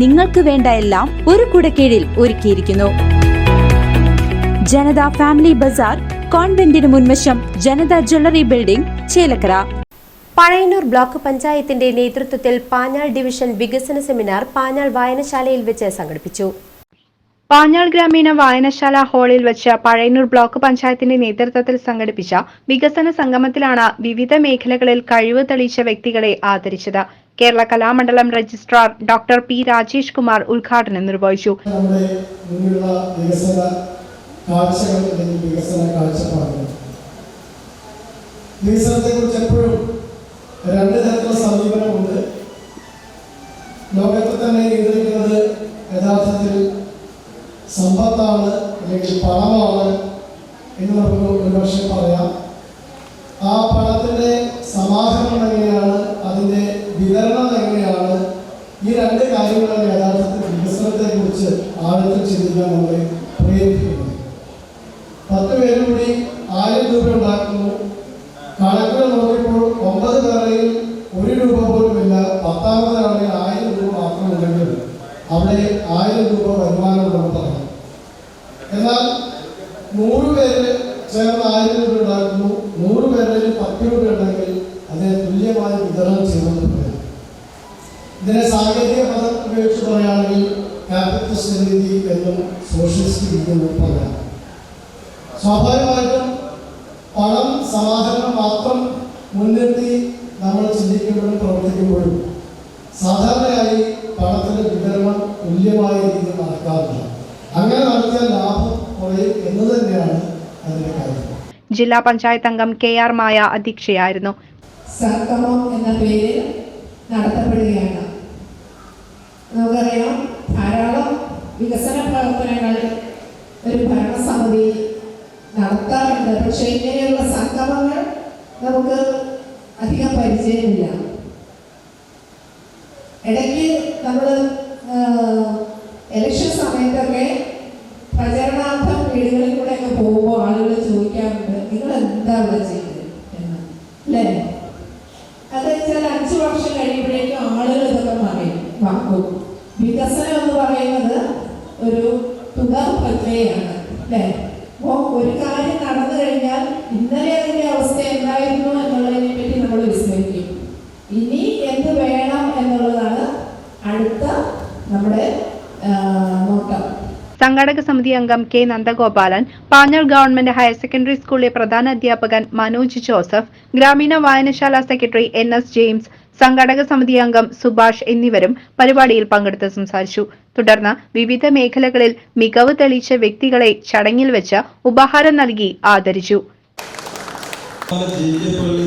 നിങ്ങൾക്ക് വേണ്ട എല്ലാം ഒരു കുടക്കീഴിൽ ഒരുക്കിയിരിക്കുന്നു. ജനത ഫാമിലി ബസാർ കോൺവെന്റിന് മുൻവശം Janatha jewellery building Chelakkara. Pazhayannur block പഞ്ചായത്തിന്റെ നേതൃത്വത്തിൽ പാഞ്ഞാൾ ഡിവിഷൻ വികസന സെമിനാർ പാഞ്ഞാൾ വായനശാലയിൽ വെച്ച് സംഘടിപ്പിച്ചു. പാഞ്ഞാൾ ഗ്രാമീണ വായനശാല ഹാളിൽ വെച്ച് പഴയന്നൂർ ബ്ലോക്ക് പഞ്ചായത്തിന്റെ നേതൃത്വത്തിൽ സംഘടിപ്പിച്ച വികസന സംഗമത്തിലാണ് വിവിധ മേഖലകളിൽ കഴിവ് തെളിയിച്ച വ്യക്തികളെ ആദരിച്ചത്. Kerala Kalamandalam registrar doctor P Rajesh Kumar ഉദ്ഘാടനം നിർവഹിച്ചു. വികസനത്തെക്കുറിച്ച് പണമാണ് എന്ന് നമുക്ക് ഒരുപക്ഷെ പറയാം. ആ പണത്തിന്റെ സമാഹരണം എങ്ങനെയാണ്? അതിന്റെ വിതരണം എങ്ങനെയാണ്? ഈ രണ്ട് കാര്യങ്ങളാണ് യഥാർത്ഥത്തിൽ വികസനത്തെക്കുറിച്ച് ആഴത്തിൽ ചിന്തിക്കാൻ നമ്മളെ പ്രേരിപ്പിക്കുന്നത്. പത്ത് പേരും കൂടി ആയിരം രൂപ ഉണ്ടാക്കുന്നു. കണക്കുകൾ നോക്കിയപ്പോൾ ഒമ്പത് പേരുടെയിൽ ഒരു രൂപ പോലുമില്ല പത്താമതാണെങ്കിൽ ആയിരം രൂപ മാത്രമുണ്ടെങ്കിൽ അവിടെ ആയിരം രൂപ വരുമാനമുണ്ടെന്ന് പറയാം എന്നാൽ നൂറ് പേര് ചേർന്ന് ആയിരം രൂപ ഉണ്ടാക്കുന്നു നൂറ് പേരുടെ പത്ത് രൂപ ഉണ്ടെങ്കിൽ അതിനെ തുല്യമായി വിതരണം ചെയ്യുമെന്ന് പറയാം ഇതിനെ സാങ്കേതിക പദം ഉപയോഗിച്ച് പറയുകയാണെങ്കിൽ ക്യാപിറ്റലിസ്റ്റ് രീതി എന്നും സോഷ്യലിസ്റ്റ് രീതി എന്നും പറയാം. സ്വാഭാവികമായിട്ടും പണം സമാഹരണം മാത്രം മുൻനിർത്തി നമ്മൾ ചിന്തിക്കുമ്പോഴും പ്രവർത്തിക്കുമ്പോഴും സാധാരണയായി പണത്തിന്റെ വിതരണം തുല്യമായ രീതിയിൽ നടക്കാറില്ല. അങ്ങനെ നടത്തിയാൽ ലാഭം കുറയും എന്ന് തന്നെയാണ് അതിന്റെ കാര്യം. ജില്ലാ പഞ്ചായത്ത് അംഗം കെ ആർ മായ അധ്യക്ഷയായിരുന്നു. സംഗമം എന്ന പേരിൽ നടത്തപ്പെടുകയാണ്. നമുക്കറിയാം ധാരാളം വികസന പ്രവർത്തനങ്ങൾ ഒരു ഭരണസമിതി നടത്താറുണ്ട്. പക്ഷേ ഇങ്ങനെയുള്ള സംഗമങ്ങൾ നമുക്ക് അധികം പരിചയമില്ല. ഇടയ്ക്ക് നമ്മൾ ഇലക്ഷൻ സമയത്തൊക്കെ പ്രചരണാർത്ഥം വാക്കും വികസനം എന്ന് പറയുന്നത് ഒരു തുടർ പ്രക്രിയയാണ് അല്ലേ? അപ്പോൾ ഒരു കാര്യം നടന്നു കഴിഞ്ഞാൽ ഇന്നലെ അതിന്റെ അവസ്ഥ എന്തായിരുന്നു എന്നുള്ളതിനെ പറ്റി നമ്മൾ വിസ്മരിക്കും. ഇനി എന്ത് വേണം എന്നുള്ളതാണ് അടുത്ത നമ്മുടെ നോട്ടം. സംഘാടക സമിതി അംഗം K Nandagopalan Panjal government higher secondary സ്കൂളിലെ പ്രധാന അധ്യാപകൻ മനോജ് ജോസഫ് ഗ്രാമീണ വായനശാല സെക്രട്ടറി എൻ എസ് ജെയിംസ് സംഘാടക സമിതി അംഗം സുഭാഷ് എന്നിവരും പരിപാടിയിൽ പങ്കെടുത്ത് സംസാരിച്ചു. തുടർന്ന് വിവിധ മേഖലകളിൽ മികവ് തെളിയിച്ച വ്യക്തികളെ ചടങ്ങിൽ വെച്ച് ഉപഹാരം നൽകി ആദരിച്ചു. Jeekkappally